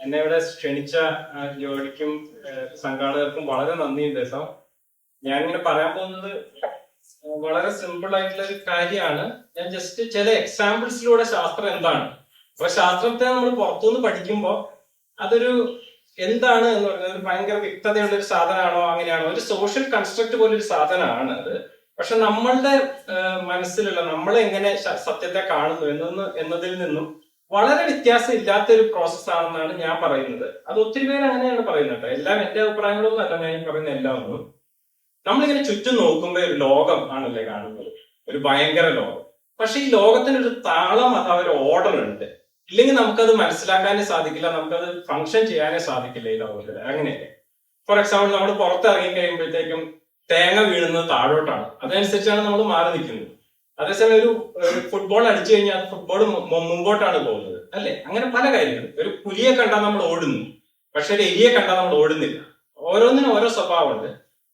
എന്നെ ഇവിടെ ക്ഷണിച്ച ജോലിക്കും സംഘാടകർക്കും വളരെ നന്ദിയുണ്ട് സോ ഞാൻ ഇങ്ങനെ പറയാൻ പോകുന്നത് വളരെ സിമ്പിൾ ആയിട്ടുള്ള ഒരു കാര്യമാണ്. ഞാൻ ജസ്റ്റ് ചില എക്സാമ്പിൾസിലൂടെ ശാസ്ത്രം എന്താണ്? അപ്പൊ ശാസ്ത്രത്തെ നമ്മൾ പുറത്തുനിന്ന് പഠിക്കുമ്പോൾ അതൊരു എന്താണ് എന്ന് പറയുന്നത് ഒരു ഭയങ്കര വ്യക്തതയുള്ള ഒരു സാധനമാണോ അങ്ങനെയാണോ? ഒരു സോഷ്യൽ കൺസ്ട്രക്ട് പോലെ ഒരു സാധനമാണ് അത്. പക്ഷെ നമ്മളുടെ മനസ്സിലുള്ള നമ്മൾ എങ്ങനെ സത്യത്തെ കാണുന്നു എന്നൊന്ന് എന്നതിൽ നിന്നും വളരെ വ്യത്യാസം ഇല്ലാത്ത ഒരു പ്രോസസ് ആണെന്നാണ് ഞാൻ പറയുന്നത്. അത് ഒത്തിരി പേര് അങ്ങനെയാണ് പറയുന്നത് എല്ലാം എന്റെ അഭിപ്രായങ്ങളൊന്നും അല്ല ഞാൻ പറയുന്ന എല്ലാം ഒന്നും നമ്മളിങ്ങനെ ചുറ്റും നോക്കുമ്പോൾ ഒരു ലോകം ആണല്ലേ കാണുന്നത്. ഒരു ഭയങ്കര ലോകം. പക്ഷെ ഈ ലോകത്തിന് ഒരു താളം അഥവാ ഒരു ഓർഡർ ഉണ്ട്. ഇല്ലെങ്കിൽ നമുക്കത് മനസ്സിലാക്കാനേ സാധിക്കില്ല നമുക്കത് ഫങ്ഷൻ ചെയ്യാനേ സാധിക്കില്ല ഈ ലോകത്തിൽ അങ്ങനെയല്ലേ? ഫോർ എക്സാമ്പിൾ നമ്മൾ പുറത്തിറങ്ങി കഴിയുമ്പോഴത്തേക്കും തേങ്ങ വീഴുന്നത് താഴോട്ടാണ്. അതനുസരിച്ചാണ് നമ്മൾ മാറി നിൽക്കുന്നത്. അതേസമയം ഒരു ഫുട്ബോൾ അടിച്ചു കഴിഞ്ഞാൽ ഫുട്ബോൾ മുമ്പോട്ടാണ് പോകുന്നത് അല്ലെ? അങ്ങനെ പല കാര്യങ്ങളും. ഒരു പുലിയെ കണ്ടാൽ നമ്മൾ ഓടുന്നു പക്ഷെ ഒരു എലിയെ കണ്ടാൽ നമ്മൾ ഓടുന്നില്ല. ഓരോന്നിനും ഓരോ സ്വഭാവമുണ്ട്.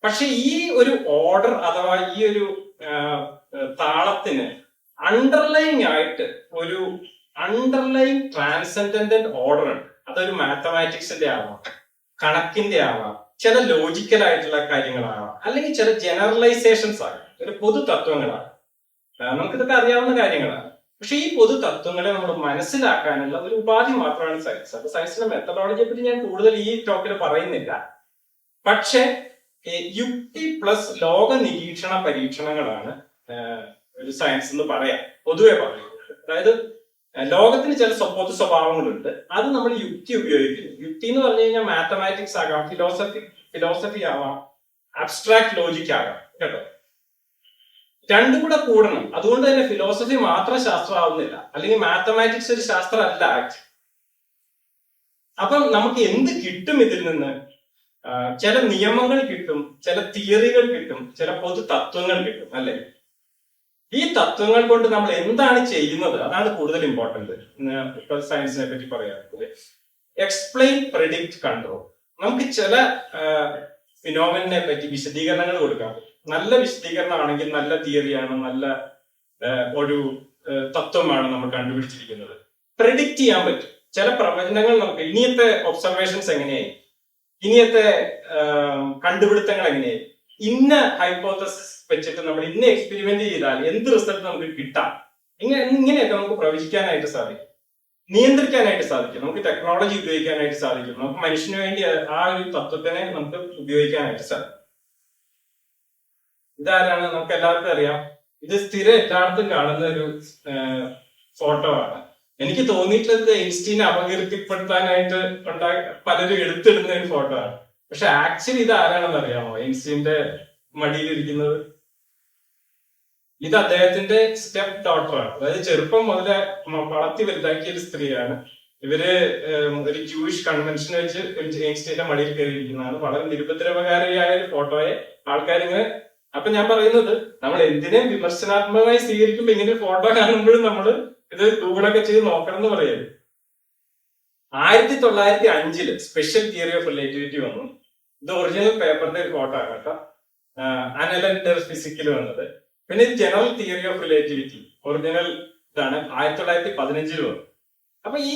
പക്ഷെ ഈ ഒരു ഓർഡർ അഥവാ ഈ ഒരു താളത്തിന് അണ്ടർലൈങ് ആയിട്ട് ഒരു അണ്ടർലൈങ് ട്രാൻസെൻഡന്റ് ഓർഡർ ഉണ്ട്. അതൊരു മാത്തമാറ്റിക്സിന്റെ ആവാം കണക്കിന്റെ ആവാം ചില ലോജിക്കൽ ആയിട്ടുള്ള കാര്യങ്ങളാവാം അല്ലെങ്കിൽ ചില ജനറലൈസേഷൻസ് ആകാം ഒരു പൊതു തത്വങ്ങളാണ് ആ, നമുക്കിതൊക്കെ അറിയാവുന്ന കാര്യങ്ങളാണ്. പക്ഷെ ഈ പൊതു തത്വങ്ങളെ നമ്മൾ മനസ്സിലാക്കാനുള്ള ഒരു ഉപാധി മാത്രമാണ് സയൻസ് അപ്പൊ സയൻസിന്റെ മെത്തഡോളജിയെ പറ്റി ഞാൻ കൂടുതൽ ഈ ടോക്കിൽ പറയുന്നില്ല. പക്ഷെ യുക്തി പ്ലസ് ലോക നിരീക്ഷണ പരീക്ഷണങ്ങളാണ് ഒരു സയൻസ് എന്ന് പറയാം. പൊതുവെ പറയുന്നത്. അതായത് ലോകത്തിന് ചില പൊതു സ്വഭാവങ്ങളുണ്ട്. അത് നമ്മൾ യുക്തി ഉപയോഗിക്കുന്നു. യുക്തി എന്ന് പറഞ്ഞു കഴിഞ്ഞാൽ മാത്തമാറ്റിക്സ് ആകാം ഫിലോസഫി ഫിലോസഫി ആവാം അബ്സ്ട്രാക്ട് ലോജിക് ആകാം. കേട്ടോ? രണ്ടും കൂടെ കൂടണം. അതുകൊണ്ട് തന്നെ ഫിലോസഫി മാത്രം ശാസ്ത്രമാവുന്നില്ല. അല്ലെങ്കിൽ മാത്തമാറ്റിക്സ് ഒരു ശാസ്ത്രമല്ല ആക്ച്വലി അപ്പം നമുക്ക് എന്ത് കിട്ടും ഇതിൽ നിന്ന്? ചില നിയമങ്ങൾ കിട്ടും ചില തിയറികൾ കിട്ടും ചില പൊതു തത്വങ്ങൾ കിട്ടും അല്ലെ? ഈ തത്വങ്ങൾ കൊണ്ട് നമ്മൾ എന്താണ് ചെയ്യുന്നത്? അതാണ് കൂടുതൽ ഇമ്പോർട്ടന്റ് സയൻസിനെ പറ്റി പറയാറുള്ളത്. എക്സ്പ്ലെയിൻ പ്രിഡിക്ട് കൺട്രോൾ നമുക്ക് ചില ഫിനോമിനെ പറ്റി വിശദീകരണങ്ങൾ കൊടുക്കാം. നല്ല വിശദീകരണമാണെങ്കിൽ നല്ല തിയറിയാണ് നല്ല ഒരു തത്വമാണ് നമ്മൾ കണ്ടുപിടിച്ചിരിക്കുന്നത്. പ്രിഡിക്റ്റ് ചെയ്യാൻ പറ്റും. ചില പ്രവചനങ്ങൾ നമുക്ക് ഇനിയത്തെ ഒബ്സർവേഷൻസ് എങ്ങനെയായി? ഇനിയത്തെ കണ്ടുപിടുത്തങ്ങൾ എങ്ങനെയായി? ഇന്ന ഹൈപ്പോത്തസിസ് വെച്ചിട്ട് നമ്മൾ ഇന്ന എക്സ്പെരിമെന്റ് ചെയ്താൽ എന്ത് റിസൾട്ട് നമുക്ക് കിട്ടാം? ഇങ്ങനെ ഇങ്ങനെയൊക്കെ നമുക്ക് പ്രവചിക്കാനായിട്ട് സാധിക്കും. നിയന്ത്രിക്കാനായിട്ട് സാധിക്കും. നമുക്ക് ടെക്നോളജി ഉപയോഗിക്കാനായിട്ട് സാധിക്കും. നമുക്ക് മനുഷ്യന് വേണ്ടി ആ ഒരു തത്വത്തിനെ നമുക്ക് ഉപയോഗിക്കാനായിട്ട് സാധിക്കും. ഇതാരാണ് നമുക്ക് എല്ലാവർക്കും അറിയാം. ഇത് സ്ഥിരം എല്ലായിടത്തും കാണുന്ന ഒരു ഫോട്ടോ ആണ്. എനിക്ക് തോന്നിയിട്ടുള്ളത് ഐൻസ്റ്റീനെ അപകീർത്തിപ്പെടുത്താനായിട്ട് ഉണ്ടാ പലരും എടുത്തിടുന്ന ഒരു ഫോട്ടോ ആണ്. പക്ഷെ ആക്ച്വലി ഇത് ആരാണെന്ന് അറിയാമോ? ഐൻസ്റ്റീന്റെ മടിയിലിരിക്കുന്നത് ഇത് അദ്ദേഹത്തിന്റെ സ്റ്റെപ്പ് ഡോട്ടറാണ് അതായത് ചെറുപ്പം മുതലേ വളർത്തി വലുതാക്കിയ ഒരു സ്ത്രീയാണ്. ഇവർ ഒരു ജൂയിഷ് കൺവെൻഷൻ വെച്ച് ഐൻസ്റ്റീന്റെ മടിയിൽ കയറിയിരിക്കുന്നതാണ്. വളരെ നിരുപദ്രവകാരിയായ ഒരു ഫോട്ടോയെ ആൾക്കാരിങ്ങനെ അപ്പൊ ഞാൻ പറയുന്നത് നമ്മൾ എന്തിനെ വിമർശനാത്മകമായി സ്വീകരിക്കുമ്പോൾ ഇങ്ങനെ ഫോട്ടോ കാണുമ്പോഴും നമ്മൾ ഇത് ഗൂഗിളൊക്കെ ചെയ്ത് നോക്കണം എന്ന് പറയുന്നത് ആയിരത്തി തൊള്ളായിരത്തി അഞ്ചിൽ സ്പെഷ്യൽ തിയറി ഓഫ് റിലേറ്റിവിറ്റി വന്നു. ഇത് ഒറിജിനൽ പേപ്പറിന്റെ ഒരു ഫോട്ടോ ആണ് കേട്ടോ. ഫിസിക്കൽ ഫിസിക്കിൽ വന്നത്. പിന്നെ general theory of relativity original ഇതാണ്. ആയിരത്തി തൊള്ളായിരത്തി പതിനഞ്ചിൽ വന്നു. അപ്പൊ ഈ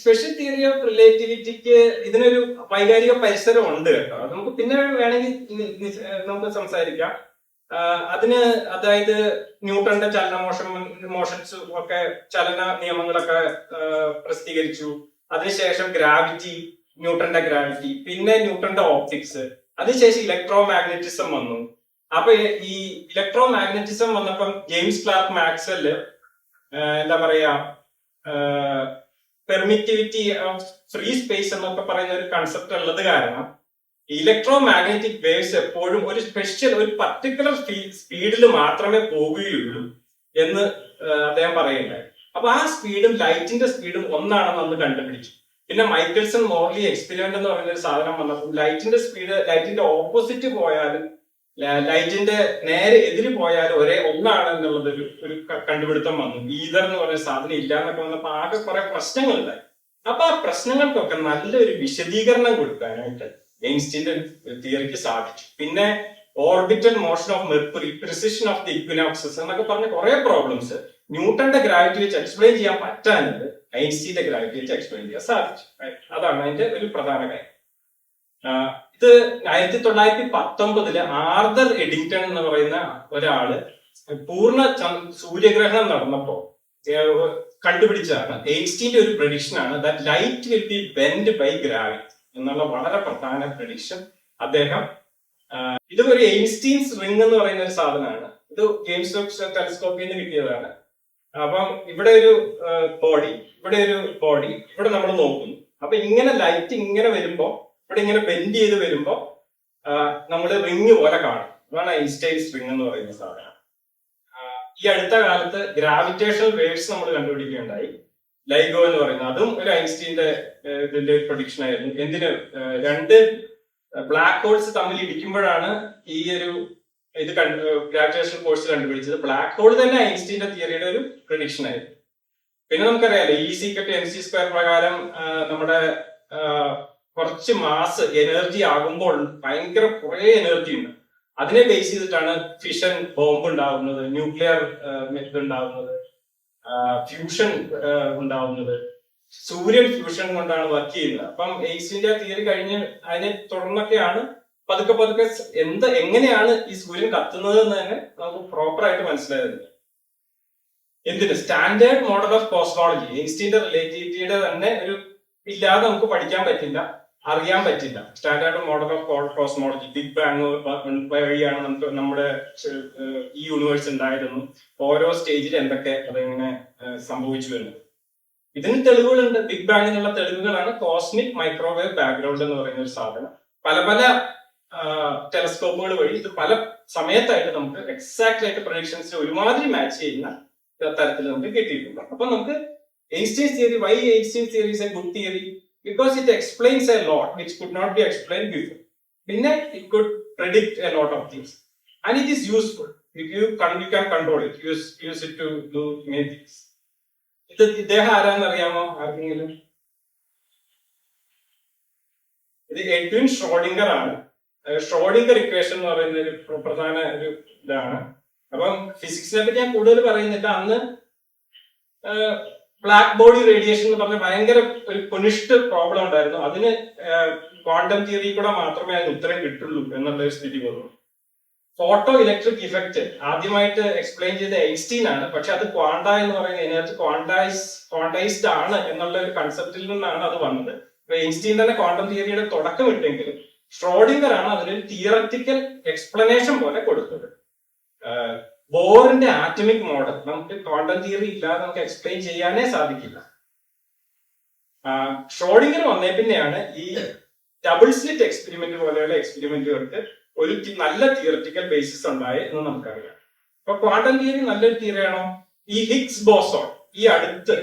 സ്പെഷ്യൽ തിയറി ഓഫ് റിലേറ്റിവിറ്റിക്ക് ഇതിനൊരു വൈകാരിക പരിസരം ഉണ്ട് കേട്ടോ. നമുക്ക് പിന്നെ വേണമെങ്കിൽ നമുക്ക് സംസാരിക്കാം. അതിന് അതായത് ന്യൂട്ടന്റെ ചലന മോഷൻ മോഷൻസ് ഒക്കെ ചലന നിയമങ്ങളൊക്കെ പ്രസിദ്ധീകരിച്ചു. അതിനുശേഷം ഗ്രാവിറ്റി ന്യൂട്ടന്റെ ഗ്രാവിറ്റി പിന്നെ ന്യൂട്ടന്റെ ഓപ്റ്റിക്സ്. അതിനുശേഷം ഇലക്ട്രോ മാഗ്നറ്റിസം വന്നു. അപ്പൊ ഈ ഇലക്ട്രോ മാഗ്നറ്റിസം വന്നപ്പം ജെയിംസ് ക്ലാർക്ക് മാക്സ്വെൽ എന്താ പറയാ പെർമിറ്റിവിറ്റി ഓഫ് ഫ്രീ സ്പേസ് എന്നൊക്കെ പറയുന്ന ഒരു കൺസെപ്റ്റ് ഉള്ളത് കാരണം ഇലക്ട്രോ മാഗ്നറ്റിക് വേവ്സ് എപ്പോഴും ഒരു സ്പെഷ്യൽ ഒരു പർട്ടിക്കുലർ സ്പീഡിൽ മാത്രമേ പോവുകയുള്ളൂ എന്ന് അദ്ദേഹം പറയുന്നുണ്ട് അപ്പൊ ആ സ്പീഡും ലൈറ്റിന്റെ സ്പീഡും ഒന്നാണെന്ന് അന്ന് കണ്ടുപിടിച്ചു. പിന്നെ മൈക്കിൾസൺ മോർലി എക്സ്പെരിമെന്റ് എന്ന് പറയുന്ന ഒരു സാധനം വന്നപ്പോൾ ലൈറ്റിന്റെ സ്പീഡ് ലൈറ്റിന്റെ ഓപ്പോസിറ്റ് പോയാലും ലൈറ്റിന്റെ നേരെ എതിര് പോയാലും ഒരേ ഒന്നാണ് എന്നുള്ളത് ഒരു ഒരു കണ്ടുപിടുത്തം വന്നു. ഈതർ എന്ന് പറയുന്ന സാധനം ഇല്ല എന്നൊക്കെ വന്നപ്പോൾ ആകെ കുറെ പ്രശ്നങ്ങളുണ്ടായി. അപ്പൊ ആ പ്രശ്നങ്ങൾക്കൊക്കെ നല്ലൊരു വിശദീകരണം കൊടുക്കാനായിട്ട് ഐൻസ്റ്റീന്റെ തിയറിക്ക് സാധിച്ചു. പിന്നെ orbital motion of Mercury precession of the equinoxes എന്നൊക്കെ പറഞ്ഞ കുറെ പ്രോബ്ലംസ് ന്യൂട്ടന്റെ ഗ്രാവിറ്റി വെച്ച് എക്സ്പ്ലെയിൻ ചെയ്യാൻ പറ്റാനുണ്ട് ഐൻസ്റ്റീന്റെ ഗ്രാവിറ്റി വെച്ച് എക്സ്പ്ലെയിൻ ചെയ്യാൻ സാധിച്ചു? അതാണ് അതിന്റെ ഒരു പ്രധാന കാര്യം. ഇത് ആയിരത്തി തൊള്ളായിരത്തി പത്തൊമ്പതിൽ ആർദർ എഡിങ്ടൺ എന്ന് പറയുന്ന ഒരാൾ പൂർണ സൂര്യഗ്രഹണം നടന്നപ്പോ കണ്ടുപിടിച്ചതാണ്. എയ്ൻസ്റ്റീന്റെ ഒരു പ്രഡിക്ഷൻ ആണ് that light will be bend by gravity എന്നുള്ള വളരെ പ്രധാന പ്രഡിക്ഷൻ അദ്ദേഹം ഇത് ഒരു എയിൻസ്റ്റീൻസ് റിംഗ് എന്ന് പറയുന്ന ഒരു സാധനമാണ്. ഇത് ജെയിംസ് വെബ് ടെലിസ്കോപ്പിൽ നിന്ന് കിട്ടിയതാണ്. അപ്പം ഇവിടെ ഒരു ബോഡി ഇവിടെ ഒരു ബോഡി ഇവിടെ നമ്മൾ നോക്കുന്നു. അപ്പൊ ഇങ്ങനെ ലൈറ്റ് ഇങ്ങനെ വരുമ്പോ ഇവിടെ ഇങ്ങനെ ബെൻഡ് ചെയ്ത് വരുമ്പോ നമ്മൾ റിങ് പോലെ കാണും. അതാണ് ഐൻസ്റ്റൈൻസ് റിംഗ് എന്ന് പറയുന്ന സാധനം. ഈ അടുത്ത കാലത്ത് ഗ്രാവിറ്റേഷണൽ വേവ്സ് നമ്മൾ കണ്ടുപിടിക്കുകയുണ്ടായി. ലൈഗോ എന്ന് പറയുന്നത്. അതും ഒരു ഐൻസ്റ്റീന്റെ ഇതിന്റെ ഒരു പ്രൊഡിക്ഷൻ ആയിരുന്നു. എന്തിന് രണ്ട് ബ്ലാക്ക് ഹോൾസ് തമ്മിൽ ഇടിക്കുമ്പോഴാണ് ഈ ഒരു ഇത് ഗ്രാവിറ്റേഷൻ ഫോഴ്സ് കണ്ടുപിടിച്ചത്. ബ്ലാക്ക് ഹോൾ തന്നെ ഐൻസ്റ്റീന്റെ തിയറിയുടെ ഒരു പ്രഡിക്ഷൻ ആയിരുന്നു. പിന്നെ നമുക്കറിയാലോ ഈ സി കട്ട് എം സി സ്ക്വയർ പ്രകാരം നമ്മുടെ കുറച്ച് മാസ് എനർജി ആകുമ്പോൾ ഭയങ്കര കുറെ എനർജി ഉണ്ട്. അതിനെ ബേസ് ചെയ്തിട്ടാണ് ഫിഷൻ ബോംബ് ഉണ്ടാകുന്നത് ന്യൂക്ലിയർ മെത്തഡ് ഉണ്ടാവുന്നത്. ഫ്യൂഷൻ ഉണ്ടാവുന്നത്. സൂര്യൻ ഫ്യൂഷൻ കൊണ്ടാണ് വർക്ക് ചെയ്യുന്നത്. അപ്പം എയ്സിന്റെ തിയറി കഴിഞ്ഞ് അതിനെ തുടർന്നൊക്കെയാണ് പതുക്കെ പതുക്കെ എന്ത് എങ്ങനെയാണ് ഈ സൂര്യൻ കത്തുന്നത് എന്ന് തന്നെ നമുക്ക് പ്രോപ്പർ ആയിട്ട് മനസ്സിലായത്. എന്തിന്? സ്റ്റാൻഡേർഡ് മോഡൽ ഓഫ് കോസ്മോളജി എയ്സ്റ്റീന്റെ റിലേറ്റിവിറ്റിയുടെ തന്നെ ഒരു ഇല്ലാതെ നമുക്ക് പഠിക്കാൻ പറ്റില്ല. അറിയാൻ പറ്റില്ല. Standard model of cosmology big bang വഴിയാണ് നമുക്ക് നമ്മുടെ ഈ യൂണിവേഴ്സ് ഉണ്ടായിരുന്നു ഓരോ സ്റ്റേജിൽ എന്തൊക്കെ അതെങ്ങനെ സംഭവിച്ചു വരുന്നു ഇതിന് തെളിവുകളുണ്ട്. ബിഗ് ബാങ്ങിനുള്ള തെളിവുകളാണ് കോസ്മിക് മൈക്രോവേവ് ബാക്ക്ഗ്രൗണ്ട് എന്ന് പറയുന്ന ഒരു സാധനം. പല പല ടെലസ്കോപ്പുകൾ വഴി ഇത് പല സമയത്തായിട്ട് നമുക്ക് എക്സാക്ട് ആയിട്ട് പ്രൊഡിക്ഷൻസ് ഒരുമാതിരി മാച്ച് ചെയ്യുന്ന തരത്തിൽ നമുക്ക് കിട്ടിയിട്ടുണ്ട്. അപ്പൊ നമുക്ക് Einstein's theory why Einstein's theory is a good theory because it explains a lot which could not be explain before പിന്നെ it could predict a lot of things. And it is useful. If you can you can control it. Use use it to do many things. ഇത് ഇദ്ദേഹം ആരാന്ന് അറിയാമോ? ആർക്കെങ്കിലും? ഇത് Edwin Schrodinger ആണ്. Schrodinger equation എന്ന് പറയുന്ന ഒരു പ്രധാന ഒരു ഇതാണ്. അപ്പം ഫിസിക്സിനെ പറ്റി ഞാൻ കൂടുതൽ പറയുന്നില്ല. അന്ന് ബ്ലാക്ക് ബോഡി റേഡിയേഷൻ എന്ന് പറഞ്ഞ ഭയങ്കര ഒരു കൊനിഷ്ട് പ്രോബ്ലം ഉണ്ടായിരുന്നു. അതിന് ക്വാണ്ടം തിയറി കൂടെ മാത്രമേ അതിന് ഉത്തരം കിട്ടുള്ളൂ എന്നുള്ള ഒരു സ്ഥിതി വന്നു. ഫോട്ടോ ഇലക്ട്രിക് ഇഫക്റ്റ് ആദ്യമായിട്ട് എക്സ്പ്ലെയിൻ ചെയ്ത ഐൻസ്റ്റീൻ ആണ്. പക്ഷെ അത് ക്വാണ്ട എന്ന് പറയുന്ന എനർജി ക്വാണ്ടൈസ് ക്വാണ്ടൈസ്ഡ് ആണ് എന്നുള്ള ഒരു കൺസെപ്റ്റിൽ നിന്നാണ് അത് വന്നത്. ഐൻസ്റ്റീൻ തന്നെ ക്വാണ്ടം തിയറിയുടെ തുടക്കം ഇട്ടെങ്കിലും ഷ്രോഡിംഗർ ആണ് അതിനൊരു തിയററ്റിക്കൽ എക്സ്പ്ലനേഷൻ പോലെ കൊടുത്തത്. ബോറിന്റെ ആറ്റമിക് മോഡൽ. നമുക്ക് ക്വാണ്ടം തിയറി ഇല്ലാതെ നമുക്ക് എക്സ്പ്ലെയിൻ ചെയ്യാനേ സാധിക്കില്ല. ഷ്രോഡിംഗർ വന്നേ പിന്നെയാണ് ഈ ഡബിൾ സ്ലിറ്റ് എക്സ്പെരിമെന്റ് പോലെയുള്ള എക്സ്പെരിമെന്റുകൾക്ക് ഒരു നല്ല തിയററ്റിക്കൽ ബേസിസ് ഉണ്ടായി എന്ന് നമുക്കറിയാം. അപ്പൊ ക്വാണ്ടം തിയറി നല്ലൊരു തിയറിയാണോ? ഈ ഹിഗ്സ് ബോസോൺ ഈ അടുത്ത്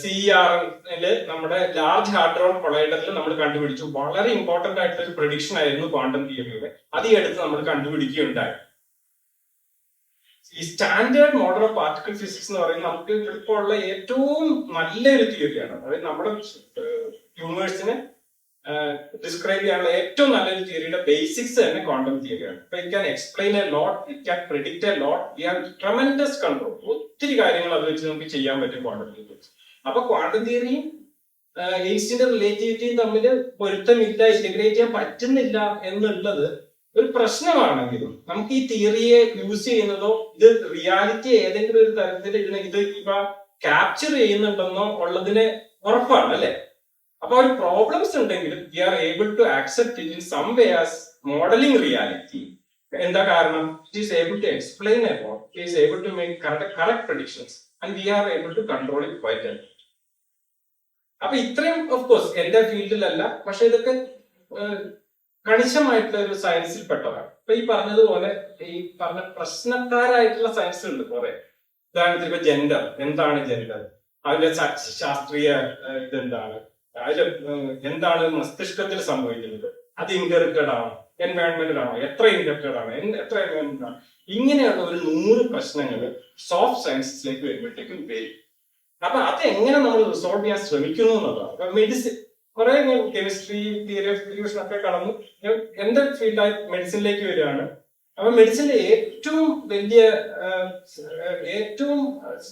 സി ആറിൽ നമ്മുടെ ലാർജ് ഹാർഡ്രോൺ കൊളൈഡറിൽ നമ്മൾ കണ്ടുപിടിച്ചു. വളരെ ഇമ്പോർട്ടന്റ് ആയിട്ടുള്ള ഒരു പ്രൊഡിക്ഷൻ ആയിരുന്നു ക്വാണ്ടം തിയറിയുടെ. അത് ഈ അടുത്ത് നമ്മൾ കണ്ടുപിടിക്കുകയുണ്ടായി. ഈ standard model of particle physics എന്ന് പറയുന്നത് നമുക്ക് ഇപ്പോൾ ഉള്ള ഏറ്റവും നല്ലൊരു തിയറിയാണ് അതായത് നമ്മുടെ യൂണിവേഴ്സിനെ ഡിസ്ക്രൈബ് ചെയ്യാനുള്ള ഏറ്റവും നല്ലൊരു തിയറിയുടെ ബേസിക്സ് തന്നെ ക്വാണ്ടം തിയറിയാണ് ഇപ്പൊ it can explain a lot it can predict a lot we have tremendous control ഒത്തിരി കാര്യങ്ങൾ അത് വെച്ച് നമുക്ക് ചെയ്യാൻ പറ്റും ക്വാണ്ടം തിയറി അപ്പൊ ക്വാണ്ടം തിയറിയും ഏസിന്റെ റിലേറ്റിവിറ്റിയും തമ്മിൽ പൊരുത്തമില്ല ഇന്റഗ്രേറ്റ് ചെയ്യാൻ പറ്റുന്നില്ല എന്നുള്ളത് ഒരു പ്രശ്നമാണെങ്കിലും നമുക്ക് ഈ തിയറിയെ യൂസ് ചെയ്യുന്നതോ ഇത് റിയാലിറ്റി ഏതെങ്കിലും ഒരു തരത്തിൽ ഇതിനെ ഇത് ഇവ ക്യാപ്ചർ ചെയ്യുന്നുണ്ടെന്നോ ഉള്ളതിന് ഉറപ്പാണ് അല്ലെ? അപ്പൊ ഒരു പ്രോബ്ലംസ് ഉണ്ടെങ്കിലും we are able to accept it in some way as modelling reality എന്താ കാരണം? It is able to explain about it is able to make correct correct predictions and we are able to control it quite അപ്പൊ ഇത്രയും of course എന്റെ ഫീൽഡിലല്ല പക്ഷെ ഇതൊക്കെ കണിശമായിട്ടുള്ള ഒരു സയൻസിൽ പെട്ടതാണ്. ഇപ്പൊ ഈ പറഞ്ഞതുപോലെ ഈ പറഞ്ഞ പ്രശ്നക്കാരായിട്ടുള്ള സയൻസ് ഉണ്ട് കുറെ. ഉദാഹരണത്തിന് ഇപ്പൊ ജെൻഡർ എന്താണ് ജെൻഡർ അതിന്റെ ശാസ്ത്രീയ ഇതെന്താണ്? അതിൽ എന്താണ് മസ്തിഷ്കത്തിൽ സംഭവിക്കുന്നത്? അത് ഇൻഹെറിറ്റഡ് ആണോ? എൻവയോൺമെന്റൽ ആണോ? എത്ര ഇൻഹെറിറ്റഡ് ആണോ? എത്ര എൻവയോൺമെന്റ് ആണ്? ഇങ്ങനെയുള്ള ഒരു നൂറ് പ്രശ്നങ്ങൾ സോഫ്റ്റ് സയൻസിലേക്ക് വരുമ്പോഴത്തേക്കും വരും. അപ്പൊ അത് എങ്ങനെ നമ്മൾ റിസോൾവ് ചെയ്യാൻ ശ്രമിക്കുന്നു എന്നുള്ളതാണ്. മെഡിസിൻ കുറെ ഞാൻ കെമിസ്ട്രി തിയറി ഓഫ് ഫ്യൂഷൻ ഒക്കെ കടന്നു. ഞാൻ എന്റെ ഫീൽഡായി മെഡിസിനിലേക്ക് വരികയാണ്. അപ്പൊ മെഡിസിനിലെ ഏറ്റവും വലിയ ഏറ്റവും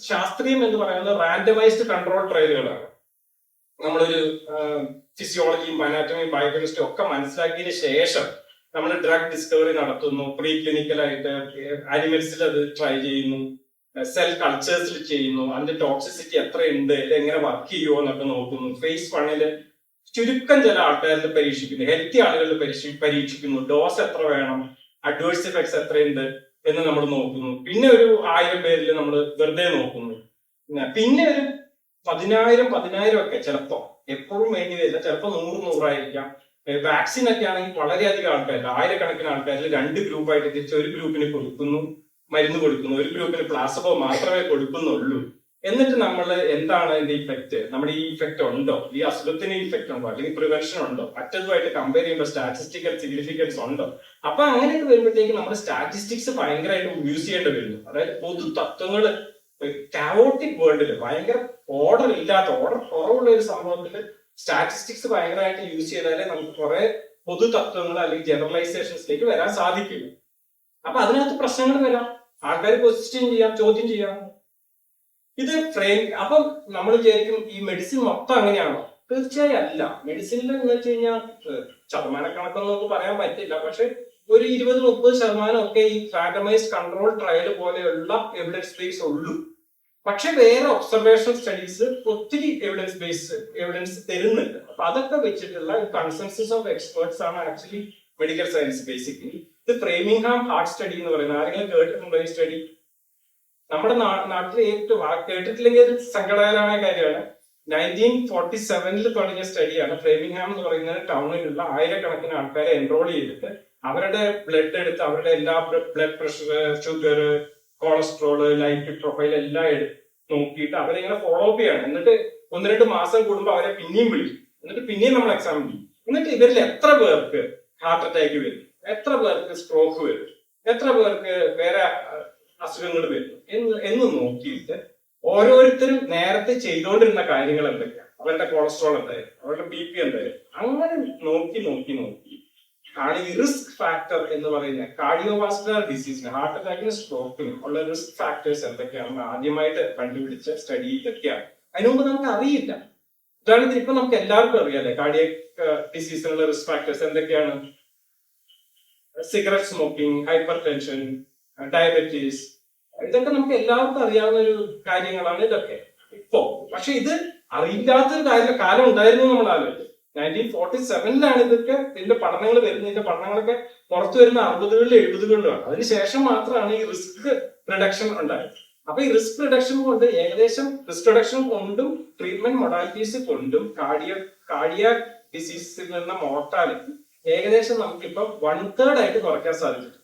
ശാസ്ത്രീയം എന്ന് പറയുന്നത് റാൻഡമൈസ്ഡ് കൺട്രോൾ ട്രയലുകളാണ് നമ്മളൊരു ഫിസിയോളജിയും അനാറ്റമിയും ബയോകെമിസ്ട്രിയും ഒക്കെ മനസ്സിലാക്കിയതിന് ശേഷം നമ്മൾ ഡ്രഗ് ഡിസ്കവറി നടത്തുന്നു. പ്രീ ക്ലിനിക്കലായിട്ട് ആനിമൽസിൽ അത് ട്രൈ ചെയ്യുന്നു. സെൽ കൾച്ചേഴ്സിൽ ചെയ്യുന്നു. അതിന്റെ ടോക്സിസിറ്റി എത്രയുണ്ട്? ഇത് എങ്ങനെ വർക്ക് ചെയ്യുമോ എന്നൊക്കെ നോക്കുന്നു. ഫേസ് വണ്ണിൽ ചുരുക്കം ചില ആൾക്കാരിൽ പരീക്ഷിക്കുന്നു. ഹെൽത്തി ആളുകളിൽ പരീക്ഷി- പരീക്ഷിക്കുന്നു. ഡോസ് എത്ര വേണം? അഡ്വേഴ്സ് എഫക്ട്സ് എത്രയുണ്ട്? എന്ന് നമ്മൾ നോക്കുന്നു. പിന്നെ ഒരു ആയിരം പേരിൽ നമ്മൾ വെറുതെ നോക്കുന്നു. പിന്നെ- ഒരു പതിനായിരം പതിനായിരം ഒക്കെ ചിലപ്പോ എപ്പോഴും വേണ്ടി വരില്ല. ചിലപ്പോ നൂറ് നൂറായിരിക്കാം. വാക്സിൻ ഒക്കെ ആണെങ്കിൽ വളരെയധികം ആൾക്കാരില്ല ആയിരക്കണക്കിന് ആൾക്കാരിൽ രണ്ട് ഗ്രൂപ്പായിട്ട് തിരിച്ച് ഒരു ഗ്രൂപ്പിന് കൊടുക്കുന്നു മരുന്ന് കൊടുക്കുന്നു. ഒരു ഗ്രൂപ്പിന് പ്ലാസബോ മാത്രമേ കൊടുക്കുന്നുള്ളൂ. എന്നിട്ട് നമ്മൾ എന്താണ് അതിന്റെ ഇഫക്റ്റ് നമ്മുടെ ഈ ഇഫക്റ്റ് ഉണ്ടോ? ഈ അസുഖത്തിന് ഇഫക്റ്റ് ഉണ്ടോ? അല്ലെങ്കിൽ പ്രിവെൻഷൻ ഉണ്ടോ? മറ്റതുമായിട്ട് കമ്പയർ ചെയ്യുമ്പോൾ സ്റ്റാറ്റിസ്റ്റിക്കൽ സിഗ്നിഫിക്കൻസ് ഉണ്ടോ? അപ്പൊ അങ്ങനെയൊക്കെ വരുമ്പോഴത്തേക്ക് നമ്മുടെ സ്റ്റാറ്റിസ്റ്റിക്സ് ഭയങ്കരമായിട്ട് യൂസ് ചെയ്യേണ്ടി വരുന്നു. അതായത് പൊതു തത്വങ്ങൾ കാവോട്ടിക് വേൾഡിൽ ഭയങ്കര ഓർഡർ ഇല്ലാത്ത ഓർഡർ കുറവുള്ള ഒരു സംഭവത്തിൽ സ്റ്റാറ്റിസ്റ്റിക്സ് ഭയങ്കരമായിട്ട് യൂസ് ചെയ്താലേ നമുക്ക് കുറെ പൊതു തത്വങ്ങൾ അല്ലെങ്കിൽ ജനറലൈസേഷൻസിലേക്ക് വരാൻ സാധിക്കില്ല അപ്പൊ അതിനകത്ത് പ്രശ്നങ്ങൾ വരാം. ആൾക്കാർ ക്വസ്റ്റ്യൻ ചെയ്യാം ചോദ്യം ചെയ്യാം. ഇത് ഫ്രെയിം അപ്പം നമ്മൾ വിചാരിക്കും ഈ മെഡിസിൻ മൊത്തം അങ്ങനെയാണോ? തീർച്ചയായും അല്ല. മെഡിസിനിൽ എന്ന് വെച്ച് കഴിഞ്ഞാൽ ശതമാനക്കണക്കൊന്നും നമുക്ക് പറയാൻ പറ്റില്ല. പക്ഷെ ഒരു ഇരുപത് മുപ്പത് ശതമാനം ഒക്കെ ഈ റാൻഡമൈസ് കൺട്രോൾ ട്രയൽ പോലെയുള്ള എവിഡൻസ് ബേസ് ഉള്ളൂ. പക്ഷെ വേറെ ഒബ്സർവേഷൻ സ്റ്റഡീസ് ഒത്തിരി എവിഡൻസ് ബേസ് എവിഡൻസ് തരുന്നുണ്ട്. അപ്പൊ അതൊക്കെ വെച്ചിട്ടുള്ള കൺസെൻസസ് ഓഫ് എക്സ്പേർട്സ് ആണ് ആക്ച്വലി മെഡിക്കൽ സയൻസ് ബേസിക്കലി ഇത് ഫ്രെയിമിംഗ് ഹാം ഹാർട്ട് സ്റ്റഡി എന്ന് പറയുന്നത് ആരെങ്കിലും കേട്ടിട്ടുണ്ടോ ഈ സ്റ്റഡി നമ്മുടെ നാട്ടിൽ ഏറ്റവും കേട്ടിട്ടില്ലെങ്കിൽ അത് സങ്കടകരമായ കാര്യമാണ്. നയന്റീൻ ഫോർട്ടി സെവനിൽ തുടങ്ങിയ സ്റ്റഡിയാണ് ഫ്രേമിംഗ്ഹാം എന്ന് പറയുന്ന ടൗണിലുള്ള ആയിരക്കണക്കിന് ആൾക്കാരെ എൻറോൾ ചെയ്തിട്ട് അവരുടെ ബ്ലഡ് എടുത്ത് അവരുടെ എല്ലാ blood pressure sugar cholesterol life profile എല്ലാം എടുത്ത് നോക്കിയിട്ട് അവരെ ഇങ്ങനെ ഫോളോ അപ്പ് ചെയ്യണം. എന്നിട്ട് ഒന്ന് രണ്ട് മാസം കൂടുമ്പോൾ അവരെ പിന്നെയും വിളിക്കും. എന്നിട്ട് പിന്നെയും നമ്മൾ എക്സാം ചെയ്യും എന്നിട്ട് ഇവരിൽ എത്ര പേർക്ക് ഹാർട്ട് അറ്റാക്ക് വരും? എത്ര പേർക്ക് സ്ട്രോക്ക് വരും? എത്ര പേർക്ക് വേറെ അസുഖങ്ങൾ വരുന്നു. എന്ന് എന്ന് നോക്കിയിട്ട് ഓരോരുത്തരും നേരത്തെ ചെയ്തുകൊണ്ടിരുന്ന കാര്യങ്ങൾ എന്തൊക്കെയാണ് അവരുടെ കൊളസ്ട്രോൾ എന്തായാലും അവരുടെ ബി പി എന്തായാലും. അങ്ങനെ നോക്കി നോക്കി നോക്കി. ആണ് റിസ്ക് ഫാക്ടർ എന്ന് പറയുന്ന കാർഡിയോവാസ്കുലർ ഡിസീസിന് ഹാർട്ട് അറ്റാക്കിന് സ്ട്രോക്കിന് ഉള്ള റിസ്ക് ഫാക്ടേഴ്സ് എന്തൊക്കെയാണെന്ന് ആദ്യമായിട്ട് കണ്ടുപിടിച്ച സ്റ്റഡി ഇതൊക്കെയാണ്. അതിനു മുമ്പ് നമുക്ക് അറിയില്ല. ഉദാഹരണത്തിന് ഇപ്പൊ നമുക്ക് എല്ലാവർക്കും അറിയാലേ കാർഡിയക് ഡിസീസിനുള്ള റിസ്ക് ഫാക്ടേഴ്സ് എന്തൊക്കെയാണ്? Cigarette smoking hypertension diabetes ഇതൊക്കെ നമുക്ക് എല്ലാവർക്കും അറിയാവുന്ന ഒരു കാര്യങ്ങളാണ് ഇതൊക്കെ. ഇപ്പോ പക്ഷെ ഇത് അറിയില്ലാത്തൊരു കാര്യം കാലം ഉണ്ടായിരുന്നു നമ്മൾ ആലോചിച്ചു. നയന്റീൻ ഫോർട്ടി സെവനിലാണ് ഇതൊക്കെ ഇതിന്റെ പഠനങ്ങൾ വരുന്നത്. ഇതിന്റെ പഠനങ്ങളൊക്കെ പുറത്തു വരുന്ന അറുപതുകളിലും എഴുപതുകളിലുമാണ് അതിനുശേഷം മാത്രമാണ് ഈ റിസ്ക് റിഡക്ഷൻ ഉണ്ടായത്. അപ്പൊ ഈ റിസ്ക് റിഡക്ഷൻ കൊണ്ട് ഏകദേശം റിസ്ക് റിഡക്ഷൻ കൊണ്ടും ട്രീറ്റ്മെന്റ് മൊഡാലിറ്റീസ് കൊണ്ടും കാർഡിയ കാർഡിയ ഡിസീസിൽ നിന്ന് മോർട്ടാലിറ്റി ഏകദേശം നമുക്കിപ്പം വൺ തേർഡ് ആയിട്ട് കുറയ്ക്കാൻ സാധിച്ചു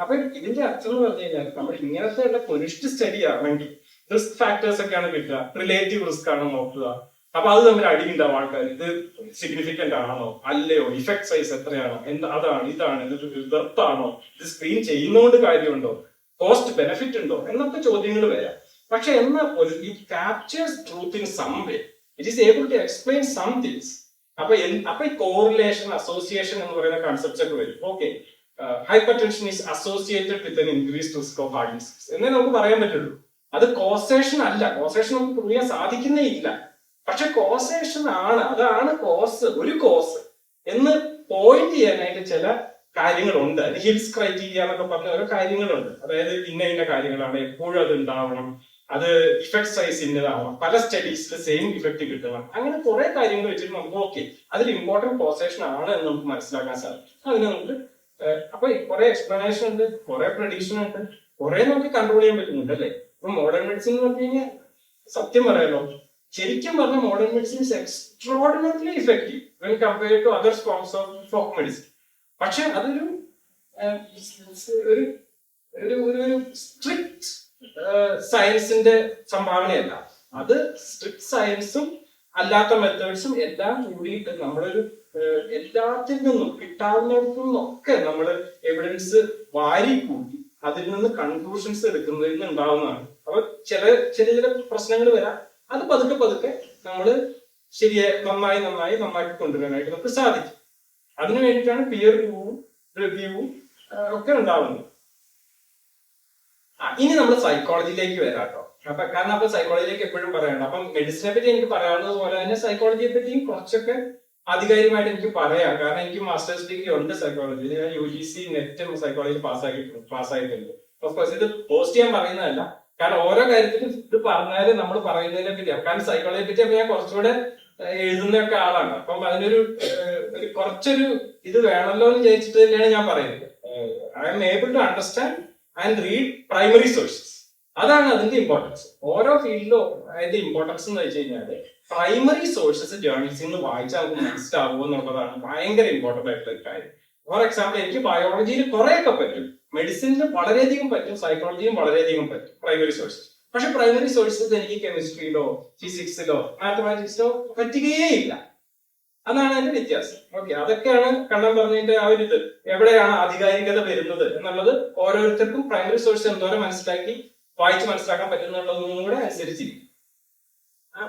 അപ്പൊ ഇതിന്റെ അർത്ഥം എന്ന് പറഞ്ഞു കഴിഞ്ഞാൽ നമ്മൾ ഇങ്ങനത്തെ ഉള്ള പൊലിസ്റ്റ് സ്റ്റഡി ആണെങ്കിൽ റിസ്ക് ഫാക്ടേഴ്സ് ഒക്കെയാണ് കിട്ടുക. റിലേറ്റീവ് റിസ്ക് ആണ് നോക്കുക. അപ്പൊ അത് തമ്മിൽ അടിയുണ്ടാവും ആൾക്കാർ. ഇത് സിഗ്നിഫിക്കന്റ് ആണോ? അല്ലയോ? ഇഫക്ട് സൈസ് എത്രയാണോ? എന്താ അതാണ്? ഇതാണ്? ഇത് വെർത്താണോ ഇത് സ്ക്രീൻ ചെയ്യുന്നോണ്ട് കാര്യമുണ്ടോ? കോസ്റ്റ് ബെനിഫിറ്റ് ഉണ്ടോ? എന്നൊക്കെ ചോദ്യങ്ങൾ വരാം. പക്ഷെ എന്നാൽ പോലും ഈ captures truth in some way it is able to explain some things അപ്പൊ അപ്പൊ ഈ കോറിലേഷൻ അസോസിയേഷൻ എന്ന് പറയുന്ന കൺസെപ്റ്റ് ഒക്കെ വരും. Okay hypertension is associated with an increase risk of heart disease എന്നേ നമുക്ക് പറയാൻ പറ്റുള്ളൂ. അത് കോസേഷൻ അല്ല. കോസേഷൻ നമുക്ക് പ്രൂവ് ചെയ്യാൻ സാധിക്കുന്നേ ഇല്ല. പക്ഷെ കോസേഷൻ ആണ്. അതാണ് കോസ് ഒരു കോസ് എന്ന് പോയിന്റ് ചെയ്യാനായിട്ട് ചില കാര്യങ്ങളുണ്ട്. ഹിൽസ് ക്രൈറ്റീരിയ എന്നൊക്കെ പറഞ്ഞ ഓരോ കാര്യങ്ങളുണ്ട്. അതായത് ഇന്ന ഇന്ന കാര്യങ്ങളാണ്. എപ്പോഴും അത് ഉണ്ടാവണം. അത് ഇഫക്ട് സൈസ് ഇന്നതാവണം. പല സ്റ്റഡീസിൽ സെയിം ഇഫക്റ്റ് കിട്ടണം. അങ്ങനെ കുറെ കാര്യങ്ങൾ വെച്ചിട്ട് നമുക്ക് ഓക്കെ അതിൽ ഇമ്പോർട്ടന്റ് കോസേഷൻ ആണ് എന്ന് നമുക്ക് മനസ്സിലാക്കാൻ സാധിക്കും. അതിനെ നമുക്ക് അപ്പൊ കുറെ എക്സ്പ്ലനേഷൻ ഉണ്ട് കുറെ പ്രഡീഷൻ ഉണ്ട് കുറെ നമുക്ക് കൺട്രോൾ ചെയ്യാൻ പറ്റുന്നുണ്ട് അല്ലേ? ഇപ്പൊ മോഡേൺ മെഡിസിൻ എന്ന് പറഞ്ഞു കഴിഞ്ഞാൽ സത്യം പറയാലോ ശരിക്കും പറഞ്ഞ modern medicine is effective when compare to other forms of folk medicine പക്ഷെ അതൊരു ഒരു ഒരു ഒരു സ്ട്രിക്റ്റ് സയൻസിന്റെ സംഭാവനയല്ല. അത് സ്ട്രിക്റ്റ് സയൻസും അല്ലാത്ത മെത്തേഡ്സും എല്ലാം കൂടിയിട്ട് നമ്മളൊരു എല്ലാത്തിൽ നിന്നും കിട്ടാവുന്നിടത്തു നിന്നൊക്കെ നമ്മൾ എവിഡൻസ് വാരി കൂട്ടി അതിൽ നിന്ന് കൺക്ലൂഷൻസ് എടുക്കുന്നതിൽ നിന്ന് ഉണ്ടാവുന്നതാണ്. അപ്പൊ ചില ചെറിയ ചില പ്രശ്നങ്ങൾ വരാം. അത് പതുക്കെ പതുക്കെ നമ്മൾ ശരിയായി നന്നായി നന്നായി നന്നാക്കി കൊണ്ടുവരാനായിട്ട് നമുക്ക് സാധിക്കും. അതിനു വേണ്ടിയിട്ടാണ് പിയർ റിവ്യൂവും റിവ്യൂവും ഒക്കെ ഉണ്ടാവുന്നത്. ഇനി നമ്മൾ സൈക്കോളജിയിലേക്ക് വരാം കേട്ടോ. അപ്പൊ കാരണം അപ്പൊ സൈക്കോളജിയിലേക്ക് എപ്പോഴും പറയണം അപ്പം മെഡിസിനെ പറ്റി എനിക്ക് പറയാവുന്നത് പോലെ തന്നെ സൈക്കോളജിയെ പറ്റിയും കുറച്ചൊക്കെ ആധികാരികമായിട്ട് എനിക്ക് പറയാം. കാരണം എനിക്ക് മാസ്റ്റേഴ്സ് ഡിഗ്രി ഉണ്ട് സൈക്കോളജി ഞാൻ U G C net psychology പാസ്സാക്കിയിട്ടുണ്ട് പാസ്സായിട്ടുണ്ട് ഓഫ്കോഴ്സ് ഇത് പോസ്റ്റ് ചെയ്യാൻ പറയുന്നതല്ല. കാരണം ഓരോ കാര്യത്തിലും ഇത് പറഞ്ഞാൽ നമ്മൾ പറയുന്നതിനെ പറ്റി കാരണം സൈക്കോളജിയെ പറ്റി അപ്പൊ ഞാൻ കുറച്ചുകൂടെ എഴുതുന്നൊക്കെ ആളാണ്. അപ്പം അതിനൊരു കുറച്ചൊരു ഇത് വേണമല്ലോ എന്ന് വിചാരിച്ചിട്ട് തന്നെയാണ് ഞാൻ പറയുന്നത്. I am able to understand and read primary sources അതാണ് അതിന്റെ ഇമ്പോർട്ടൻസ് ഓരോ ഫീൽഡിലും അതിന്റെ ഇമ്പോർട്ടൻസ് എന്ന് വെച്ച് കഴിഞ്ഞാൽ പ്രൈമറി സോഴ്സസ് ജേർണൽസിൽ നിന്ന് വായിച്ചാൽ നമുക്ക് മനസ്സിലാവുക എന്നുള്ളതാണ് ഭയങ്കര ഇമ്പോർട്ടന്റ് ആയിട്ടുള്ള ഒരു കാര്യം. ഫോർ എക്സാമ്പിൾ എനിക്ക് ബയോളജിയിൽ കുറെയൊക്കെ പറ്റും. മെഡിസിനിൽ വളരെയധികം പറ്റും. സൈക്കോളജിയും വളരെയധികം പറ്റും. പ്രൈമറി സോഴ്സസ് പക്ഷെ പ്രൈമറി സോഴ്സസ് എനിക്ക് കെമിസ്ട്രിയിലോ ഫിസിക്സിലോ മാത്തമാറ്റിക്സിലോ പറ്റുകയേ ഇല്ല. അതാണ് അതിന്റെ വ്യത്യാസം. ഓക്കെ അതൊക്കെയാണ് കണ്ണൻ പറഞ്ഞതിന്റെ ആ ഒരു ഇത്. എവിടെയാണ് ആധികാരികത വരുന്നത് എന്നുള്ളത് ഓരോരുത്തർക്കും പ്രൈമറി സോഴ്സ് എന്തോരം മനസ്സിലാക്കി വായിച്ച് മനസ്സിലാക്കാൻ പറ്റുന്നുള്ളതൊന്നും കൂടെ അനുസരിച്ചിരിക്കും.